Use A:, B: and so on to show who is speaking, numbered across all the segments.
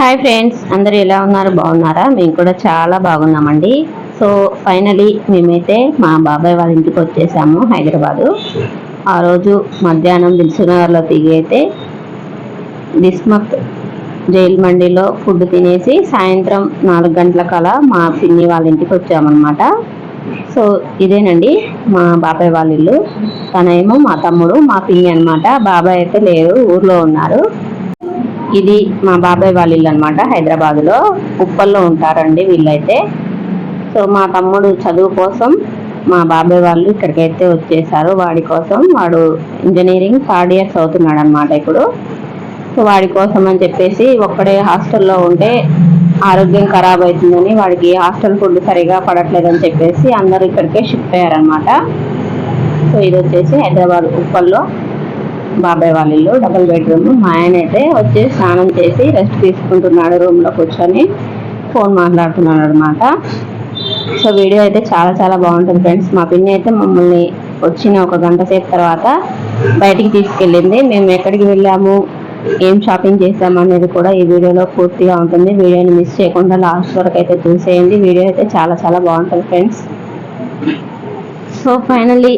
A: Hi friends అందరు ఎలా ఉన్నారు? బాగున్నారా? మేము కూడా చాలా బాగున్నామండి. సో ఫైనలీ మేమైతే మా బాబాయ్ వాళ్ళ ఇంటికి వచ్చేసాము హైదరాబాదు. ఆ రోజు మధ్యాహ్నం దిల్సునగర్లో దిగి అయితే బిస్మత్ జైల్ మండీలో ఫుడ్ తినేసి సాయంత్రం నాలుగు గంటల కల మా పిన్ని వాళ్ళ ఇంటికి వచ్చామన్నమాట. సో ఇదేనండి మా బాబాయ్ వాళ్ళ ఇల్లు. తనేమో మా తమ్ముడు మా పిన్ని అనమాట బాబాయ్ అయితే లేరు ఊర్లో ఉన్నారు. ఇది మా బాబాయ్ వాళ్ళ ఇల్లు అనమాట హైదరాబాద్లో ఉప్పల్లో ఉంటారండి వీళ్ళైతే. సో మా తమ్ముడు చదువు కోసం మా బాబాయ్ వాళ్ళు ఇక్కడికైతే వచ్చేసారు. వాడి కోసం వాడు ఇంజనీరింగ్ థర్డ్ ఇయర్స్ అవుతున్నాడు అనమాట ఇప్పుడు. సో వాడి కోసం అని చెప్పేసి ఒక్కడే హాస్టల్లో ఉంటే ఆరోగ్యం ఖరాబ్ అవుతుందని వాడికి హాస్టల్ ఫుడ్ సరిగా పడట్లేదని చెప్పేసి అందరూ ఇక్కడికే షిఫ్ట్ అయ్యారనమాట సో ఇది వచ్చేసి హైదరాబాద్ ఉప్పల్లో బాబాయ్ వాళ్ళ ఇల్లు డబుల్ బెడ్రూమ్ మా ఆయన అయితే వచ్చి స్నానం చేసి రెస్ట్ తీసుకుంటున్నాడు రూమ్లో కూర్చొని. ఫోన్ మాట్లాడుతున్నాడు అనమాట సో వీడియో అయితే చాలా చాలా బాగుంటుంది ఫ్రెండ్స్ మా పిన్ని అయితే మమ్మల్ని వచ్చిన ఒక గంట సేపు తర్వాత బయటికి తీసుకెళ్ళింది. మేము ఎక్కడికి వెళ్ళాము ఏం షాపింగ్ చేసాము అనేది కూడా ఈ వీడియోలో పూర్తిగా ఉంటుంది. వీడియోని మిస్ చేయకుండా లాస్ట్ వరకు అయితే చూసేయండి. వీడియో అయితే చాలా చాలా బాగుంటుంది ఫ్రెండ్స్ సో ఫైనలీ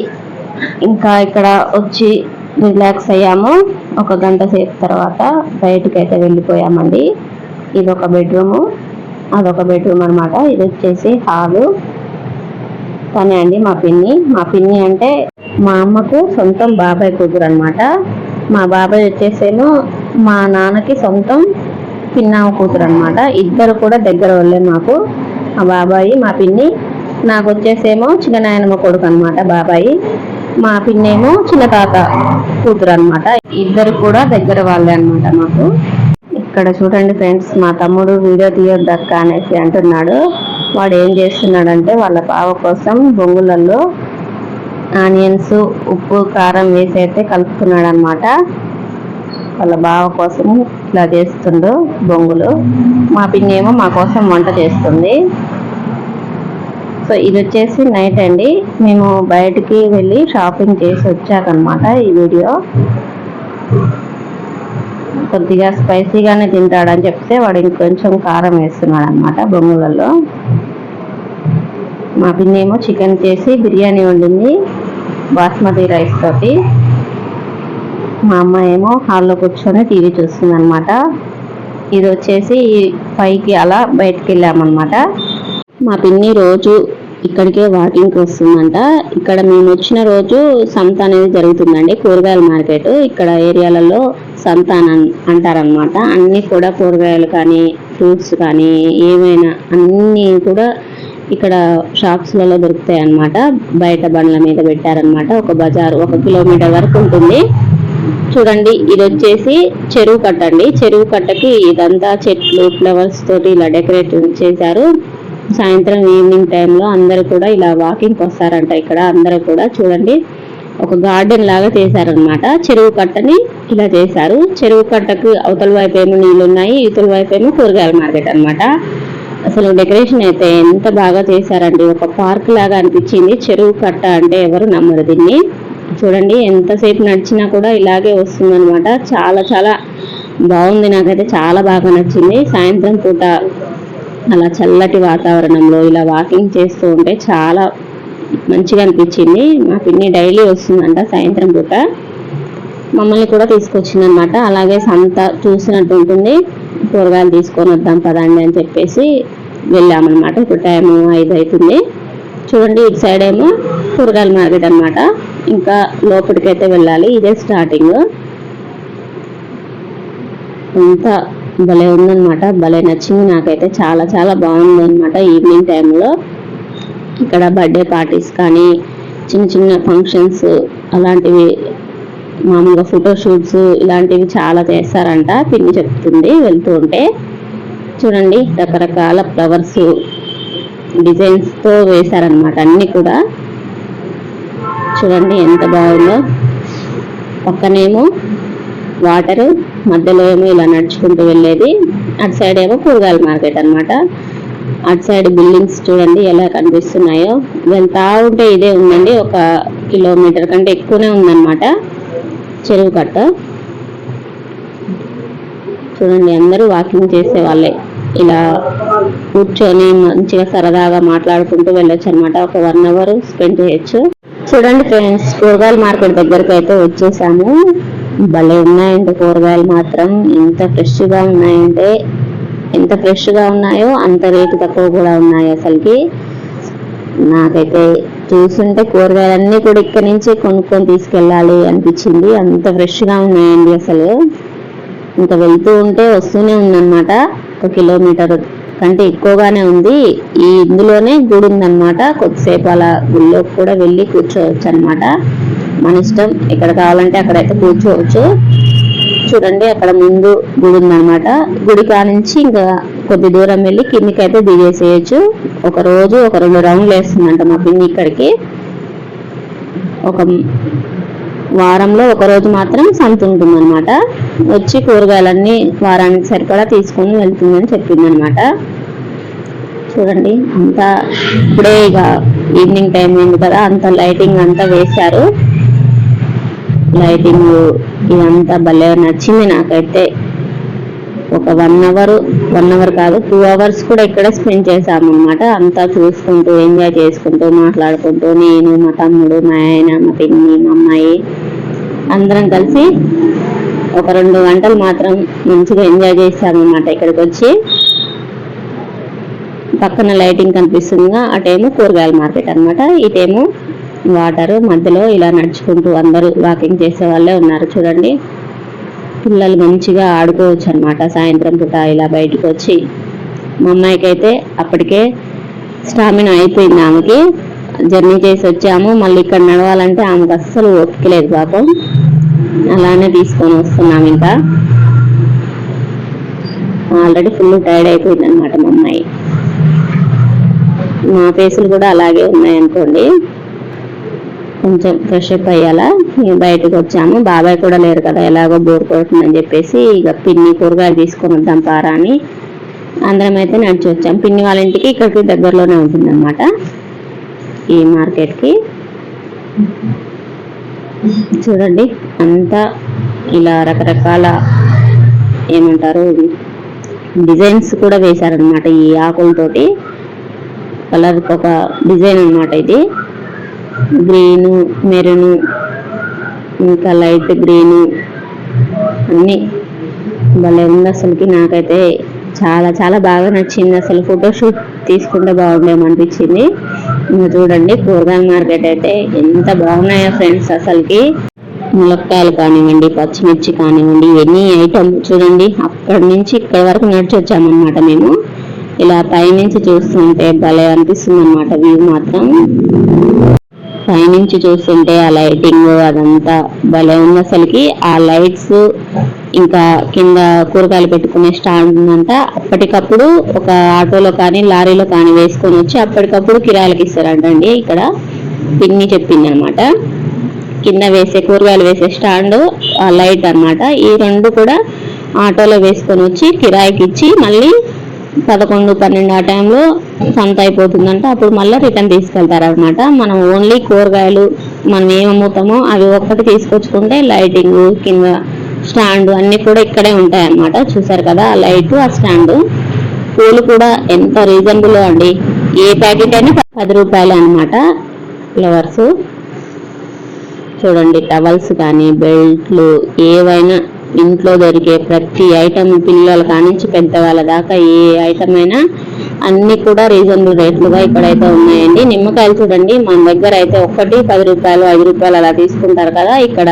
A: ఇంకా ఇక్కడ వచ్చి రిలాక్స్ అయ్యాము. ఒక గంట సేపు తర్వాత బయటకు అయితే వెళ్ళిపోయామండి. ఇది ఒక బెడ్రూము. అదొక బెడ్రూమ్ అనమాట ఇది వచ్చేసి హాలు. తనే అండి మా పిన్ని. మా పిన్ని అంటే మా అమ్మకు సొంతం బాబాయ్ కూతురు అనమాట మా బాబాయ్ వచ్చేసేమో మా నాన్నకి సొంతం పిన్నామ కూతురు అనమాట ఇద్దరు కూడా దగ్గర వాళ్ళే మాకు. మా బాబాయి మా పిన్ని. నాకు వచ్చేసేమో చిన్న నాయనమ్మ కొడుకు అనమాట బాబాయి. మా పిన్నేమో చిన్న తాత కూతురు అనమాట ఇద్దరు కూడా దగ్గర వాళ్ళే అనమాట మాకు. ఇక్కడ చూడండి ఫ్రెండ్స్ మా తమ్ముడు వీడియో తీయొద్దక్క అనేసి అంటున్నాడు. వాడు ఏం చేస్తున్నాడంటే వాళ్ళ బావ కోసం బొంగులలో ఆనియన్స్ ఉప్పు కారం వేసి అయితే కలుపుతున్నాడు అనమాట వాళ్ళ బావ కోసం ఇట్లా చేస్తుండు బొంగులు. మా పిన్ని ఏమో మా కోసం వంట చేస్తుంది. సో ఇది వచ్చేసి నైట్ అండి. మేము బయటికి వెళ్ళి షాపింగ్ చేసి వచ్చాకనమాట ఈ వీడియో. కొద్దిగా స్పైసీగానే తింటాడని చెప్తే వాడు ఇంకొంచెం కారం వేస్తున్నాడు అనమాట బొంగులలో. మా పిన్ని ఏమో చికెన్ చేసి బిర్యానీ వండింది బాస్మతి రైస్ తోటి. మా అమ్మ ఏమో హాల్లో కూర్చొని టీవీ చూస్తుంది అనమాట ఇది వచ్చేసి పైకి అలా బయటికి వెళ్ళామన్నమాట మా పిన్ని రోజు ఇక్కడికే వాకింగ్కి వస్తుందంట. ఇక్కడ మేము వచ్చిన రోజు సంత అనేది జరుగుతుందండి. కూరగాయల మార్కెట్. ఇక్కడ ఏరియాలలో సంత అంటారనమాట అన్ని కూడా కూరగాయలు కానీ ఫ్రూట్స్ కానీ ఏమైనా అన్నీ కూడా ఇక్కడ షాప్స్లలో దొరుకుతాయి అన్నమాట బయట బండ్ల మీద పెట్టారనమాట ఒక బజార్ ఒక కిలోమీటర్ వరకు ఉంటుంది. చూడండి ఇది వచ్చేసి చెరువు కట్ట అండి. చెరువు కట్టకి ఇదంతా చెట్లు ఫ్లవర్స్ తోటి ఇలా డెకరేట్ చేశారు. సాయంత్రం ఈవినింగ్ టైంలో అందరు కూడా ఇలా వాకింగ్కి వస్తారంట ఇక్కడ. అందరూ కూడా చూడండి. ఒక గార్డెన్ లాగా చేశారనమాట చెరువు కట్టని ఇలా చేశారు. చెరువు కట్టకు అవతల వైపు ఏమో నీళ్ళు ఉన్నాయి ఇవతల వైపు ఏమో కూరగాయల మార్కెట్ అన్నమాట. అసలు డెకరేషన్ అయితే ఎంత బాగా చేశారండి. ఒక పార్క్ లాగా అనిపించింది. చెరువు కట్ట అంటే ఎవరు నమ్మరు దీన్ని. చూడండి ఎంతసేపు నడిచినా కూడా ఇలాగే వస్తుందన్నమాట. చాలా చాలా బాగుంది. నాకైతే చాలా బాగా నచ్చింది. సాయంత్రం పూట అలా చల్లటి వాతావరణంలో ఇలా వాకింగ్ చేస్తూ ఉంటే చాలా మంచిగా అనిపించింది. మా పిన్ని డైలీ వస్తుందంట సాయంత్రం పూట. మమ్మల్ని కూడా తీసుకొచ్చింది అనమాట అలాగే సంత చూసినట్టు ఉంటుంది. కూరగాయలు తీసుకొని వద్దాం పదండి అని చెప్పేసి వెళ్ళామన్నమాట. ఇప్పుడు టైము ఐదు అవుతుంది. చూడండి ఇటు సైడ్ ఏమో కూరగాయల మార్కెట్ అనమాట ఇంకా లోపలికైతే వెళ్ళాలి. ఇదే స్టార్టింగ్. అంతా భలే ఉందన్నమాట. భలే నచ్చింది నాకైతే. చాలా చాలా బాగుంది అనమాట ఈవినింగ్ టైంలో. ఇక్కడ బర్త్డే పార్టీస్ కానీ చిన్న చిన్న ఫంక్షన్స్ అలాంటివి మామూలుగా ఫోటో షూట్స్ ఇలాంటివి చాలా చేస్తారంట. పిన్ని చెప్తుంది వెళ్తూ ఉంటే. చూడండి రకరకాల ఫ్లవర్స్ డిజైన్స్తో వేశారనమాట అన్ని కూడా. చూడండి ఎంత బాగుందో. పక్కనేమో వాటర్ మధ్యలో ఏమో ఇలా నడుచుకుంటూ వెళ్ళేది. అటు సైడ్ ఏమో కూరగాయల మార్కెట్ అన్నమాట. అటు సైడ్ బిల్డింగ్స్ చూడండి ఎలా కనిపిస్తున్నాయో. వెళ్తా ఉంటే ఇదే ఉందండి. ఒక కిలోమీటర్ కంటే ఎక్కువనే ఉందన్నమాట. చెరువు కట్ట. చూడండి అందరూ వాకింగ్ చేసే వాళ్ళే ఇలా కూర్చొని మంచిగా సరదాగా మాట్లాడుకుంటూ వెళ్ళొచ్చు అనమాట ఒక వన్ అవర్ స్పెండ్ చేయొచ్చు. చూడండి ఫ్రెండ్స్ కూరగాయల మార్కెట్ దగ్గరకు అయితే వచ్చేసాము. భలే ఉన్నాయండి కూరగాయలు మాత్రం. ఎంత ఫ్రెష్గా ఉన్నాయంటే ఎంత ఫ్రెష్గా ఉన్నాయో అంత రేటు తక్కువ కూడా ఉన్నాయి అసలుకి. నాకైతే చూస్తుంటే కూరగాయలన్నీ కూడా ఇక్కడి నుంచే కొనుక్కొని తీసుకెళ్ళాలి అనిపించింది. అంత ఫ్రెష్గా ఉన్నాయండి అసలు. ఇంకా వెళ్తూ ఉంటే వస్తూనే ఉందన్నమాట. ఒక కిలోమీటర్ కంటే ఎక్కువగానే ఉంది. ఈ ఇందులోనే గుడి ఉందన్నమాట. కొద్దిసేపు అలా గుళ్ళోకి కూడా వెళ్ళి కూర్చోవచ్చు అనమాట మన ఇష్టం. ఎక్కడ కావాలంటే అక్కడైతే కూర్చోవచ్చు. చూడండి అక్కడ ముందు గుడి ఉందన్నమాట. గుడి కానించి ఇంకా కొద్ది దూరం వెళ్ళి కిందికి అయితే దిగేసేయచ్చు. ఒక రోజు ఒక రెండు రౌండ్లు వేస్తుందంట మా పిన్ని ఇక్కడికి. ఒక వారంలో ఒక రోజు మాత్రం సంత ఉంటుందన్నమాట. వచ్చి కూరగాయలన్నీ వారానికి సరిపడా తీసుకొని వెళ్తుందని చెప్పిందనమాట చూడండి అంతా ఇప్పుడే ఇక ఈవినింగ్ టైం అయింది కదా అంత లైటింగ్ అంతా వేశారు. లైటింగ్ ఇదంతా భలే నచ్చింది నాకైతే. ఒక వన్ అవర్ వన్ అవర్ కాదు టూ అవర్స్ కూడా ఇక్కడ స్పెండ్ చేసాము అనమాట అంతా చూసుకుంటూ ఎంజాయ్ చేసుకుంటూ మాట్లాడుకుంటూ నేను మా తమ్ముడు మా ఆయన మా పిన్ని మా అమ్మాయి అందరం కలిసి ఒక రెండు గంటలు మాత్రం మంచిగా ఎంజాయ్ చేసామన్నమాట ఇక్కడికి వచ్చి పక్కన లైటింగ్ కనిపిస్తుందిగా అటేమో కూరగాయల మార్కెట్ అనమాట ఇటేమో వాటర్ మధ్యలో ఇలా నడుచుకుంటూ అందరూ వాకింగ్ చేసే వాళ్ళే ఉన్నారు. చూడండి. పిల్లలు మంచిగా ఆడుకోవచ్చు అనమాట సాయంత్రం పూట ఇలా బయటకు వచ్చి మా అమ్మాయికి అయితే అప్పటికే స్టామినా అయిపోయింది ఆమెకి. జర్నీ చేసి వచ్చాము. మళ్ళీ ఇక్కడ నడవాలంటే ఆమెకు అస్సలు ఒప్పుకలేదు పాపం. అలానే తీసుకొని వస్తున్నాం ఇంకా. ఆల్రెడీ ఫుల్ టైర్డ్ అయిపోయింది అనమాట మా అమ్మాయి. మా ఫేసులు కూడా అలాగే ఉన్నాయి అనుకోండి. కొంచెం ఫ్రెష్ అప్ అయ్యాలా బయటకు వచ్చాము. బాబాయ్ కూడా లేరు కదా ఎలాగో బోర్ కొడుతుందని చెప్పేసి ఇక పిన్ని కూరగాయలు తీసుకొని వద్దాం పారా అని అందరం అయితే నడిచి వచ్చాం. పిన్ని వాళ్ళ ఇంటికి ఇక్కడికి దగ్గరలోనే ఉంటుందన్నమాట ఈ మార్కెట్కి. చూడండి అంతా ఇలా రకరకాల ఏమంటారు డిజైన్స్ కూడా వేశారనమాట ఈ ఆకులతోటి. కలర్ ఒక డిజైన్ అన్నమాట ఇది. గ్రీను మెరూన్ ఇంకా లైట్ గ్రీను అన్నీ భలే ఉంది అసలుకి. నాకైతే చాలా చాలా బాగా నచ్చింది. అసలు ఫోటోషూట్ తీసుకుంటే బాగుండేమనిపించింది ఇంకా చూడండి కూరగాయల మార్కెట్ అయితే ఎంత బాగున్నాయో ఫ్రెండ్స్ అసలుకి. ములక్కాయలు కానివ్వండి పచ్చిమిర్చి కానివ్వండి ఎన్ని ఐటమ్ చూడండి. అక్కడి నుంచి ఇక్కడి వరకు నడిచి వచ్చామన్నమాట మేము. ఇలా పైనుంచి చూస్తుంటే భలే అనిపిస్తుంది అనమాట వ్యూ మాత్రం. పైనుంచి చూస్తుంటే ఆ లైటింగ్ అదంతా భలే ఉంది అసలుకి ఆ లైట్స్ ఇంకా కింద కూరగాయలు పెట్టుకునే స్టాండ్ ఉందంట. అప్పటికప్పుడు ఒక ఆటోలో కానీ లారీలో కానీ వేసుకొని వచ్చి అప్పటికప్పుడు కిరాయిలకి ఇస్తారంటండి ఇక్కడ. పిన్ని చెప్పింది అనమాట కింద వేసే కూరగాయలు వేసే స్టాండ్ ఆ లైట్ అన్నమాట. ఈ రెండు కూడా ఆటోలో వేసుకొని వచ్చి కిరాయికి ఇచ్చి మళ్ళీ పదకొండు పన్నెండు ఆ టైంలో సంత అయిపోతుందంటే. అప్పుడు మళ్ళీ రిటర్న్ తీసుకెళ్తారు అనమాట మనం ఓన్లీ కూరగాయలు మనం ఏం అమ్ముతామో అవి ఒక్కటి తీసుకొచ్చుకుంటే లైటింగ్ కింద స్టాండ్ అన్ని కూడా ఇక్కడే ఉంటాయి అన్నమాట చూసారు కదా ఆ లైట్ ఆ స్టాండ్ పూలు కూడా ఎంత రీజనబుల్ అండి. ఏ ప్యాకెట్ అయినా పది రూపాయలు అనమాట ఫ్లవర్స్ చూడండి టవల్స్ కానీ బెల్ట్లు ఏవైనా ఇంట్లో దొరికే ప్రతి ఐటమ్ పిల్లల కానించి పెద్దవాళ్ళ దాకా ఏ ఐటమ్ అయినా అన్ని కూడా రీజనబుల్ రేట్లుగా ఇక్కడైతే ఉన్నాయండి. నిమ్మకాయలు చూడండి మన దగ్గర అయితే ఒక్కటి పది రూపాయలు ఐదు రూపాయలు అలా తీసుకుంటారు కదా ఇక్కడ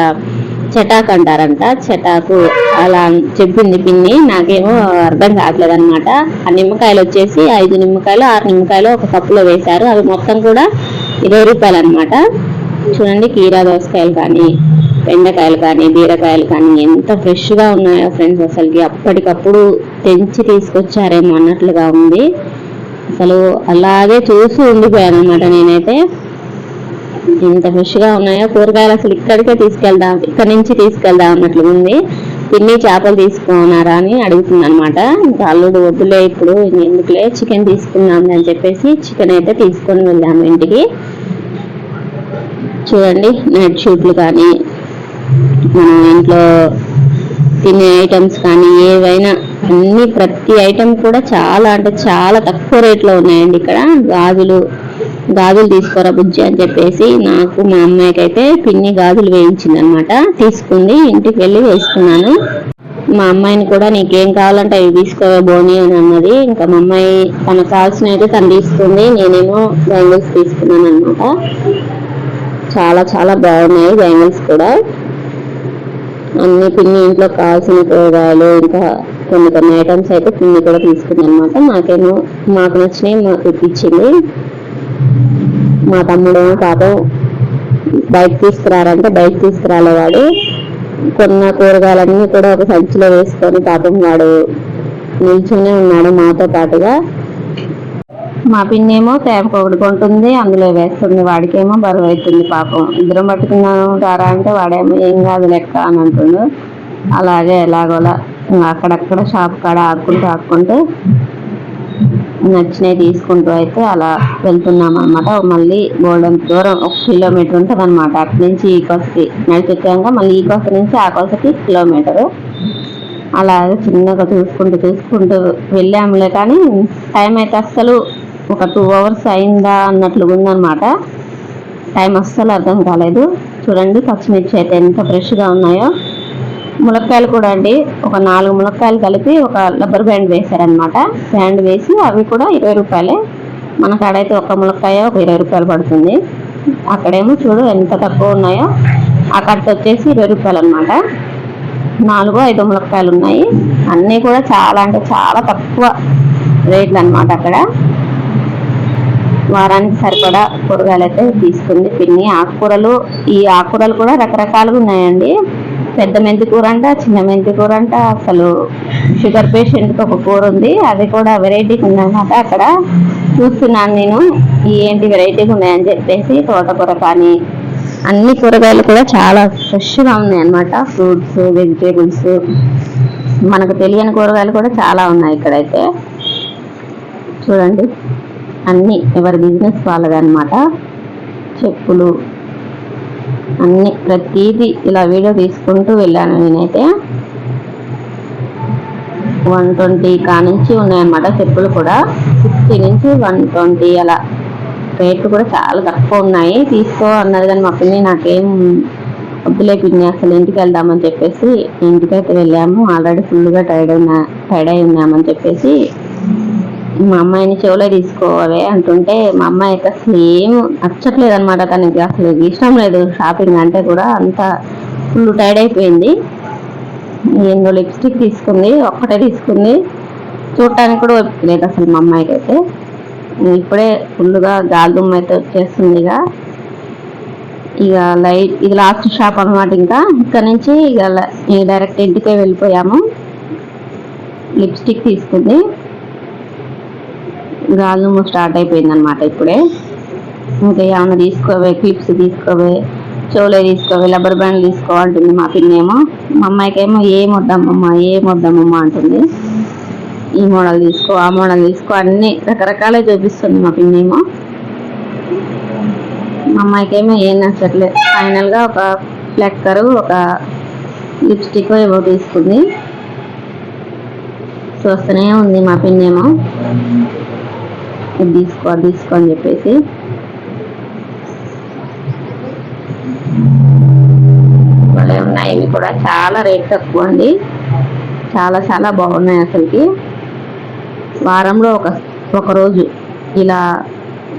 A: చటాక్ అంటారంట. చటాకు అలా చెప్పింది పిన్ని నాకేమో అర్థం కావట్లేదు అనమాట ఆ నిమ్మకాయలు వచ్చేసి ఐదు నిమ్మకాయలు ఆరు నిమ్మకాయలు ఒక కప్పులో వేశారు. అవి మొత్తం కూడా ఇరవై రూపాయలు అనమాట చూడండి కీరా దోసకాయలు కానీ బెండకాయలు కానీ బీరకాయలు కానీ ఎంత ఫ్రెష్గా ఉన్నాయో ఫ్రెండ్స్ అసలుకి అప్పటికప్పుడు తెంచి తీసుకొచ్చారేమో అన్నట్లుగా ఉంది. అసలు అలాగే చూసి ఉండిపోయాను అనమాట నేనైతే. ఎంత ఫ్రెష్గా ఉన్నాయో కూరగాయలు అసలు ఇక్కడికే తీసుకెళ్దాం ఇక్కడి నుంచి తీసుకెళ్దాం అన్నట్లు ఉంది. పిన్ని చేపలు తీసుకున్నారా అని అడుగుతుంది అనమాట ఇంకా అల్లుడు వద్దులే ఇప్పుడు ఎందుకులే చికెన్ తీసుకున్నాం అని చెప్పేసి చికెన్ అయితే తీసుకొని వెళ్ళాము ఇంటికి. చూడండి నైట్ షూట్లు కానీ మనం ఇంట్లో తినే ఐటమ్స్ కానీ ఏవైనా అన్ని ప్రతి ఐటమ్ కూడా చాలా అంటే చాలా తక్కువ రేట్లో ఉన్నాయండి ఇక్కడ. గాజులు గాజులు తీసుకోరా బుజ్జి అని చెప్పేసి నాకు మా అమ్మాయికి అయితే పిన్ని గాజులు వేయించింది అనమాట తీసుకుంది ఇంటికి వెళ్ళి వేసుకున్నాను. మా అమ్మాయిని కూడా నీకేం కావాలంటే అవి తీసుకోవే బోని అని అన్నది. ఇంకా మా అమ్మాయి తనకు కావాల్సిన అయితే తను తీసుకుంది నేనేమో బ్యాంగిల్స్ తీసుకున్నాను అనమాట చాలా చాలా బాగున్నాయి బ్యాంగిల్స్ కూడా. అన్ని పిన్ని ఇంట్లో కావాల్సిన కూరగాయలు ఇంకా కొన్ని కొన్ని ఐటమ్స్ అయితే పిన్ని కూడా తీసుకుంది అనమాట మాకేమో మాకు నచ్చినవి మాకు ఇప్పించింది. మా తమ్ముడు పాపం బయట తీసుకురారంటే బయట తీసుకురాలేవాడు. కొన్న కూరగాయలన్నీ కూడా ఒక సంచిలో వేసుకొని పాపం వాడు నిల్చునే ఉన్నాడు మాతో పాటుగా. మా పిన్నేమో తేపకు ఒకటి కొంటుంది అందులో వేస్తుంది వాడికేమో బరువు అవుతుంది పాపం. ఇద్దరం పట్టుకున్నాను తారా అంటే వాడేమో ఏం కాదు లెక్క అని అంటుండు. అలాగే ఎలాగోలా అక్కడక్కడ షాప్ కాడ ఆక్కుంటూ ఆక్కుంటూ నచ్చినవి తీసుకుంటూ అయితే అలా వెళ్తున్నాం అనమాట మళ్ళీ గోల్డెన్ దూరం ఒక కిలోమీటర్ ఉంటుంది అనమాట అటు నుంచి ఈ కోసకి నడిచొచ్చాక మళ్ళీ ఈ కోస నుంచి ఆ కోసకి కిలోమీటరు అలాగే చిన్నగా చూసుకుంటూ చూసుకుంటూ వెళ్ళాములే కానీ టైం అయితే అస్సలు ఒక టూ అవర్స్ అయిందా అన్నట్లుగా ఉందన్నమాట. టైం అస్సలు అర్థం కాలేదు. చూడండి పచ్చిమిర్చి అయితే ఎంత ఫ్రెష్గా ఉన్నాయో. ములక్కాయలు కూడా అండి ఒక నాలుగు ములక్కాయలు కలిపి ఒక రబ్బర్ బ్యాండ్ వేశారనమాట బ్యాండ్ వేసి అవి కూడా ఇరవై రూపాయలే. మన కాడైతే ఒక ములక్కాయ ఒక ఇరవై రూపాయలు పడుతుంది. అక్కడేమో చూడు ఎంత తక్కువ ఉన్నాయో. అక్కడికి వచ్చేసి ఇరవై రూపాయలు అనమాట నాలుగు ఐదు ములక్కాయలు ఉన్నాయి. అన్నీ కూడా చాలా అంటే చాలా తక్కువ రేట్లు అనమాట అక్కడ. వారానికి సరిపడా కూరగాయలు అయితే తీసుకుంది. పిన్ని ఆకుకూరలు ఈ ఆకుకూరలు కూడా రకరకాలుగా ఉన్నాయండి. పెద్ద మెంతి కూర అంట చిన్న మెంతి కూర అంట అసలు షుగర్ పేషెంట్కి ఒక కూర ఉంది. అది కూడా వెరైటీగా ఉందన్నమాట అక్కడ. చూస్తున్నాను నేను ఏంటి వెరైటీగా ఉన్నాయని చెప్పేసి తోటకూర కానీ అన్ని కూరగాయలు కూడా చాలా ఫ్రెష్గా ఉన్నాయి అన్నమాట ఫ్రూట్స్ వెజిటేబుల్స్ మనకు తెలియని కూరగాయలు కూడా చాలా ఉన్నాయి ఇక్కడైతే. చూడండి. అన్ని ఎవరి బిజినెస్ వాళ్ళది అనమాట చెప్పులు అన్ని ప్రతిదీ ఇలా వీడియో తీసుకుంటూ వెళ్ళాను నేనైతే. వన్ ట్వంటీ కానించి ఉన్నాయన్నమాట చెప్పులు కూడా. సిక్స్టీ నుంచి వన్ ట్వంటీ అలా. రేట్లు కూడా చాలా తక్కువ ఉన్నాయి. తీసుకో అన్నది కానీ మా పిన్ని నాకేం వద్దులే పిన్ని అసలు ఇంటికి వెళ్దామని చెప్పేసి ఇంటికైతే వెళ్ళాము. ఆల్రెడీ ఫుల్గా టైర్డ్ ఉన్నా టైర్డ్ అయి ఉన్నామని చెప్పేసి మా అమ్మాయిని చెవులో తీసుకోవాలి అంటుంటే మా అమ్మాయికి అసలు ఏం నచ్చట్లేదు అనమాట తనకి. అసలు ఇష్టం లేదు షాపింగ్ అంటే కూడా అంత ఫుల్ టైర్డ్ అయిపోయింది. ఎన్నో లిప్స్టిక్ తీసుకుంది ఒక్కటే తీసుకుంది. చూడటానికి కూడా లేదు అసలు మా అమ్మాయికి అయితే. ఇప్పుడే ఫుల్గా గాలిదుమ్మ అయితే వచ్చేస్తుంది ఇక. ఇక లైట్ ఇది లాస్ట్ షాప్ అనమాట ఇంకా. ఇక్కడ నుంచి ఇక డైరెక్ట్ ఇంటికే వెళ్ళిపోయాము. లిప్స్టిక్ తీసుకుంది. గాలి స్టార్ట్ అయిపోయింది అనమాట ఇప్పుడే. ఇంకా ఏమైనా తీసుకోవే క్లిప్స్ తీసుకోవే చోలే తీసుకోవే రబ్బర్ బ్యాండ్ తీసుకోవాలంటుంది మా పిన్నేమో. మా అమ్మాయికి ఏమో ఏం వద్దామమ్మా ఏం వద్దామమ్మా అంటుంది. ఈ మోడల్ తీసుకో ఆ మోడల్ తీసుకో అన్ని రకరకాలే చూపిస్తుంది మా పిన్నేమో. మా అమ్మాయికి ఏమో ఏం నచ్చట్లేదు ఫైనల్గా ఒక ఫ్లెక్కరు ఒక లిప్స్టిక్ ఏవో తీసుకుంది. చూస్తూనే ఉంది మా పిన్నేమో. ఇది తీసుకో అది తీసుకో అని చెప్పేసి. ఉన్నాయి. ఇవి కూడా చాలా రేట్ తక్కువ అండి. చాలా చాలా బాగున్నాయి అసలుకి. వారంలో ఒక ఒక రోజు ఇలా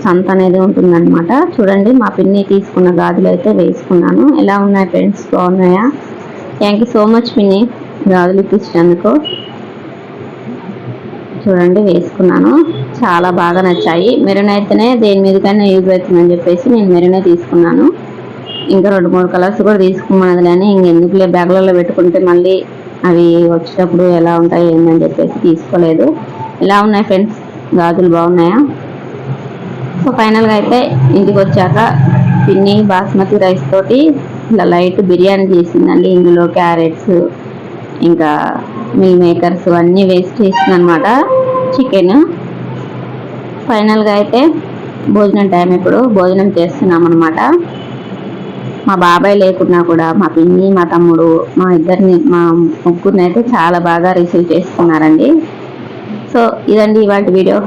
A: సంత అనేది ఉంటుందన్నమాట. చూడండి మా పిన్ని తీసుకున్న గాజులు అయితే వేసుకున్నాను. ఎలా ఉన్నాయి ఫ్రెండ్స్? బాగున్నాయా? థ్యాంక్ యూ సో మచ్ పిన్ని. గాజులు ఇప్పించినందుకు. చూడండి వేసుకున్నాను. చాలా బాగా నచ్చాయి. మెరూన్ అయితేనే దేని మీదకైనా యూజ్ అవుతుందని చెప్పేసి నేను మెరూనే తీసుకున్నాను. ఇంకా రెండు మూడు కలర్స్ కూడా తీసుకున్నది కానీ ఇంకెందుకులే బ్యాగ్లలో పెట్టుకుంటే మళ్ళీ అవి వచ్చేటప్పుడు ఎలా ఉంటాయి ఏందని చెప్పేసి తీసుకోలేదు. ఎలా ఉన్నాయి ఫ్రెండ్స్? గాజులు బాగున్నాయా? సో ఫైనల్గా అయితే ఇంటికి వచ్చాక పిన్ని బాస్మతి రైస్ తోటి ఇలా లైట్ బిర్యానీ చేసిందండి. ఇందులో క్యారెట్స్ ఇంకా మిల్ మేకర్స్ అన్నీ వేస్ట్ చేసింది అనమాట చికెన్ ఫైనల్గా అయితే భోజనం టైం ఇప్పుడు భోజనం చేస్తున్నాం అనమాట మా బాబాయ్ లేకున్నా కూడా మా పిన్ని మా తమ్ముడు మా ఇద్దరిని మా ముగ్గురిని అయితే చాలా బాగా రిసీవ్ చేస్తున్నారండి. సో ఇదండి ఇవాటి వీడియో